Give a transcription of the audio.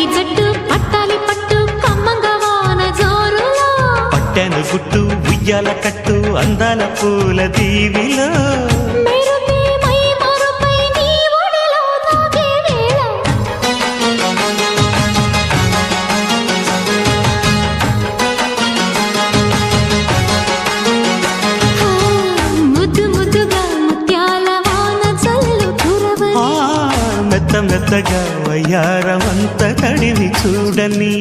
పచ్చని జట్టు పట్టాలి పట్టు కమ్మంగా వాన జోరు పట్టెను గుట్టు ఉయ్యాల కట్టు అందాల పూల దీవిలో. మెత్త మెత్తగా వయ్యారమంత కడివి చూడని.